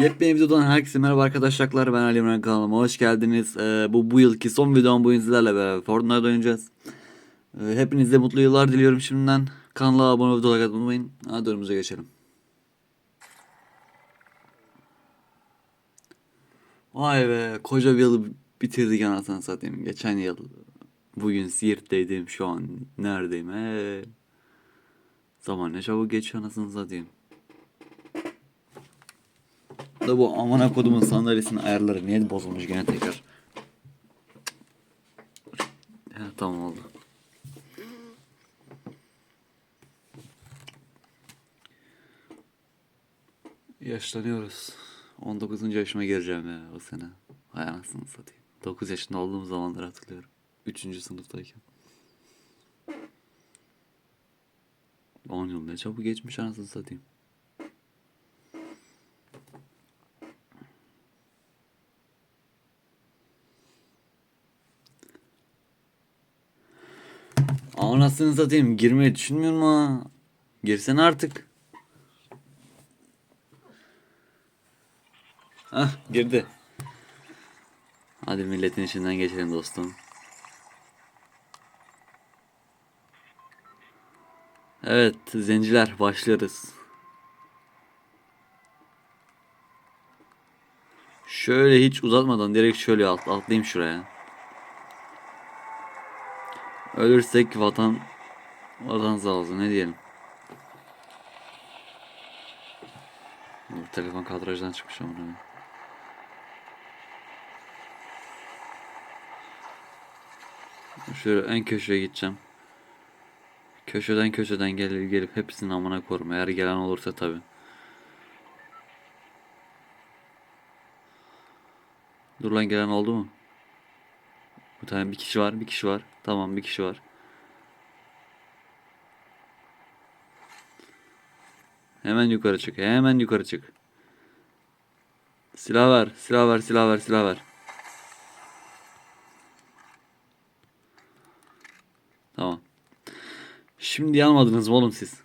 Yepyeni videodan herkese merhaba arkadaşlar. Ben Ali İmran kanalıma hoş geldiniz. Ee, bu bu yılki son videom bugün sizlerle beraber Fortnite oynayacağız. Ee, hepinize mutlu yıllar diliyorum şimdiden. Kanala abone olup like atmayı unutmayın. Hadi geçelim. Vay be koca bir yılı bitirdik anasını satayım. Geçen yıl bugün Siirt'teydim şu an neredeyim he. Zaman ne çabuk geçiyor anasını satayım. Da bu amına kodumun sandalyesinin ayarları niye bozulmuş gene tekrar. Ya tamam oldu. Yaşlanıyoruz. 19. yaşıma gireceğim ya o sene. Hay anasını satayım. 9 yaşında olduğum zamanları hatırlıyorum. 3. sınıftayken. 10 yıl ne çabuk geçmiş anasını satayım. Anasını satayım girmeyi düşünmüyorum ha. Girsene artık. Hah girdi. Hadi milletin içinden geçelim dostum. Evet zenciler başlıyoruz. Şöyle hiç uzatmadan direkt şöyle alt, atlayayım şuraya. Ölürsek vatan vatan sağ olsun ne diyelim. Dur, telefon kadrajdan çıkmış ama. Şöyle en köşeye gideceğim. Köşeden köşeden gelip gelip hepsini amına korum. Eğer gelen olursa tabi. Dur lan gelen oldu mu? Bir tane bir kişi var, bir kişi var. Tamam bir kişi var. Hemen yukarı çık. Hemen yukarı çık. Silah ver, silah ver, silah ver, silah ver. Tamam. Şimdi yanmadınız mı oğlum siz?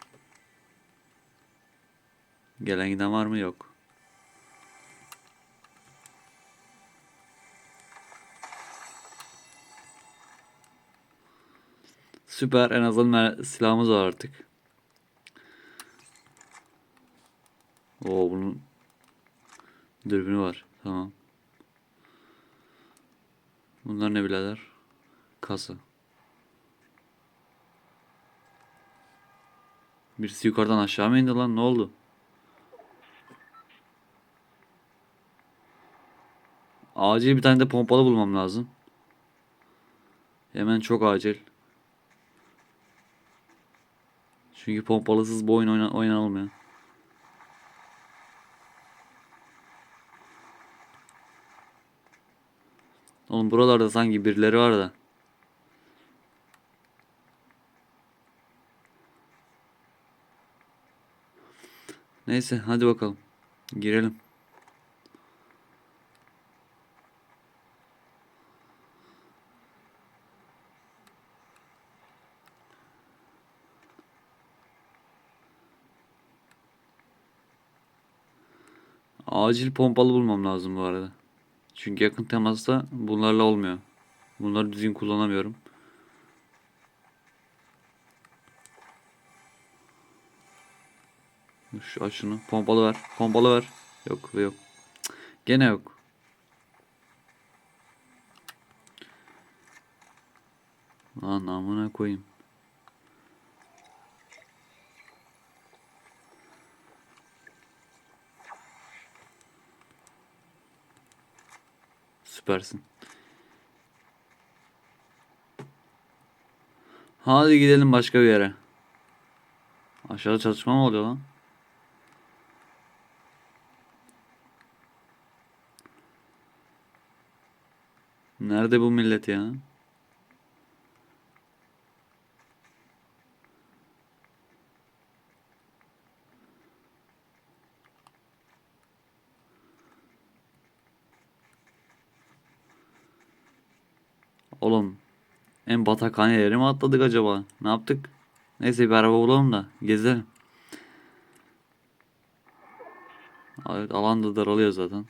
Gelen giden var mı? Yok. Süper. En azından silahımız var artık. Oo bunun dürbünü var. Tamam. Bunlar ne birader? Kasa. Birisi yukarıdan aşağı mı indi lan? Ne oldu? Acil bir tane de pompalı bulmam lazım. Hemen çok acil. Çünkü pompalısız bu oyun oyna oynanılmıyor. Oğlum buralarda sanki birileri var da. Neyse hadi bakalım. Girelim. Acil pompalı bulmam lazım bu arada. Çünkü yakın temasta bunlarla olmuyor. Bunları düzgün kullanamıyorum. Şu aç şunu. Pompalı ver. Pompalı ver. Yok ve yok. Gene yok. Lan amına koyayım. Süpersin. Hadi gidelim başka bir yere. Aşağıda çatışma mı oluyor lan? Nerede bu millet ya? Oğlum en batakhane yere mi atladık acaba? Ne yaptık? Neyse bir araba bulalım da gezelim. Evet alan da daralıyor zaten.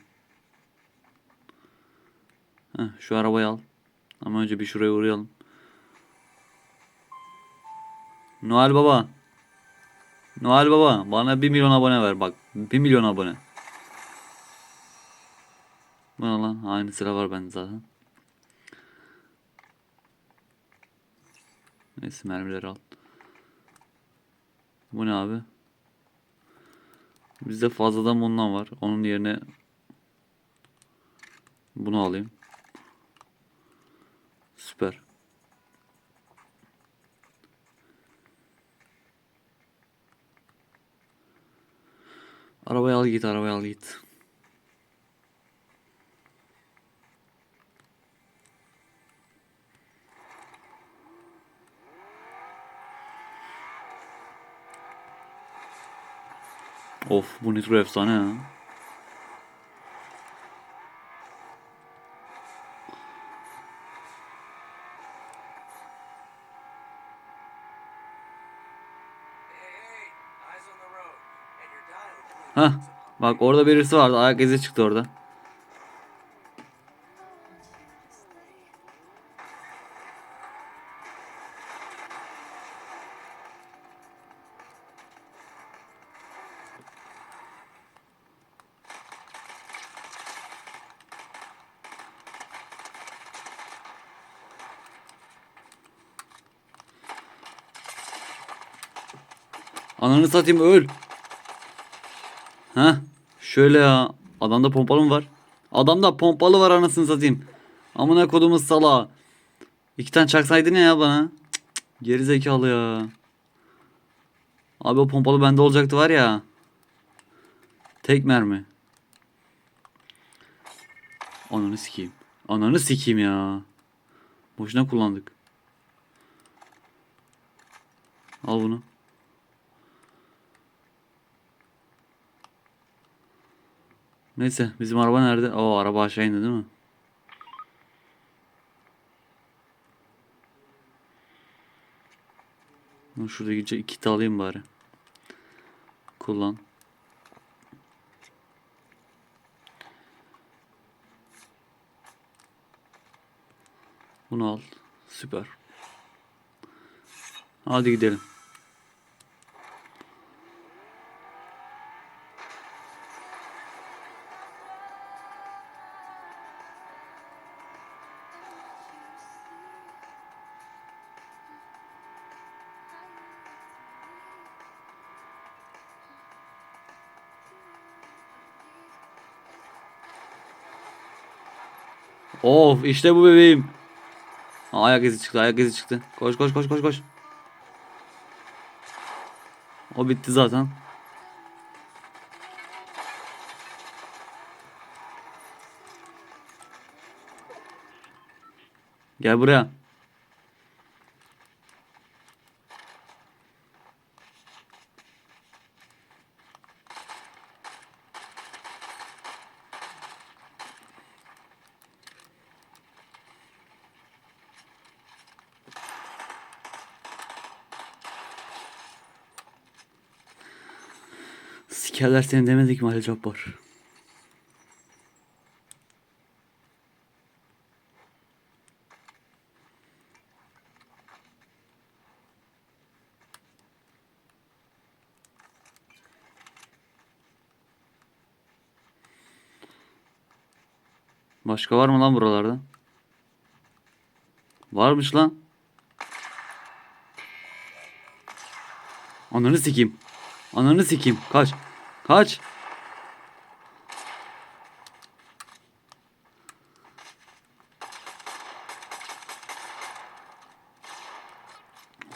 Heh, şu arabayı al. Ama önce bir şuraya uğrayalım. Noel Baba. Noel Baba bana 1 milyon abone ver bak. 1 milyon abone. Bu lan? Aynı sıra var bende zaten. Neyse mermileri al. Bu ne abi? Bizde fazladan bundan var. Onun yerine bunu alayım. Süper. Arabayı al git, arabayı al git. Of bu nitro efsane ya. Hah bak orada birisi vardı ayak izi çıktı orada. Ananı satayım öl. Ha? Şöyle ya. Adamda pompalı mı var? Adamda pompalı var anasını satayım. Amına kodumuz sala. İki tane çaksaydın ya bana. Cık cık, Geri zekalı ya. Abi o pompalı bende olacaktı var ya. Tek mermi. Ananı sikeyim. Ananı sikeyim ya. Boşuna kullandık. Al bunu. Neyse bizim araba nerede? Oo araba aşağı indi değil mi? Şurada gidince iki alayım bari. Kullan. Bunu al. Süper. Hadi gidelim. Of işte bu bebeğim. Ayak izi çıktı ayak izi çıktı. Koş koş koş koş koş. O bitti zaten. Gel buraya. Sikerler seni demedik mi Ali Cabbar? Başka var mı lan buralarda? Varmış lan. Ananı sikeyim. Ananı sikeyim. Kaç. Kaç.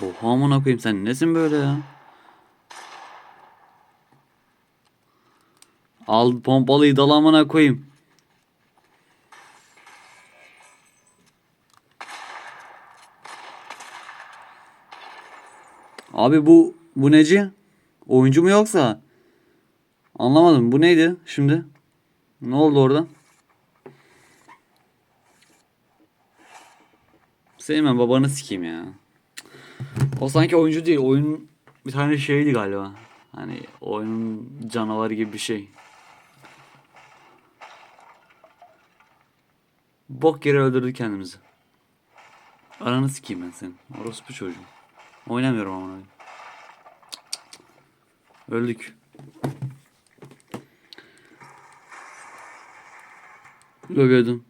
Oha amına koyayım sen nesin böyle ya? Al pompalıyı dal amına koyayım. Abi bu bu neci? Oyuncu mu yoksa? Anlamadım. Bu neydi şimdi? Ne oldu orada? Seymen babanı sikeyim ya. O sanki oyuncu değil. Oyun bir tane şeydi galiba. Hani oyunun canavarı gibi bir şey. Bok yere öldürdük kendimizi. Ananı sikeyim ben senin. Orospu çocuğum. Oynamıyorum ama. Öldük. Dön.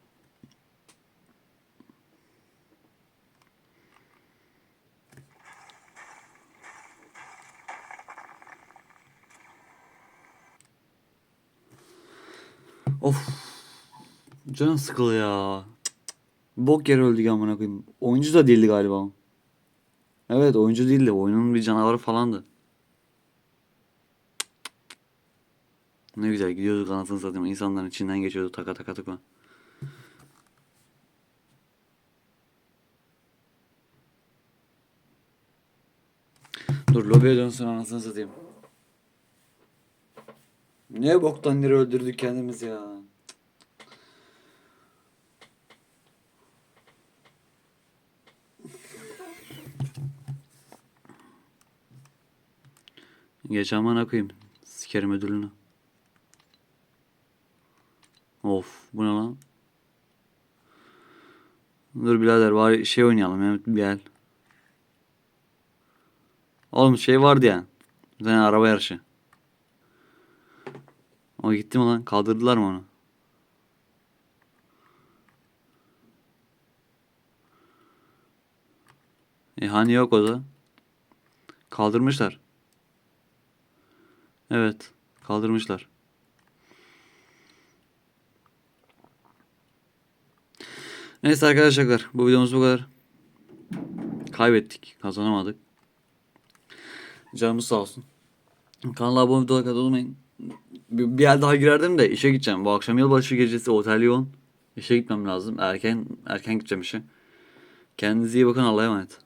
Of. Canım sıkılı ya. Bok yere öldük amına koyayım. Oyuncu da değildi galiba. Evet oyuncu değildi. Oyunun bir canavarı falandı. Ne güzel gidiyorduk anasını satayım. İnsanların içinden geçiyordu taka taka taka. Dur lobiye dönsün anasını satayım. Ne boktan yere öldürdük kendimiz ya. Geç aman koyayım. Sikerim ödülünü. Of bu ne lan? Dur birader var şey oynayalım ya bir el. Oğlum şey vardı ya. Bir tane araba yarışı. O gitti mi lan? Kaldırdılar mı onu? E hani yok o da? Kaldırmışlar. Evet, kaldırmışlar. Neyse arkadaşlar, bu videomuz bu kadar. Kaybettik, kazanamadık. Canımız sağ olsun. Kanala abone olmayı unutmayın. unutmayın. Bir, bir el daha girerdim de işe gideceğim. Bu akşam yılbaşı gecesi otel yoğun. İşe gitmem lazım. Erken erken gideceğim işe. Kendinize iyi bakın. Allah'a emanet.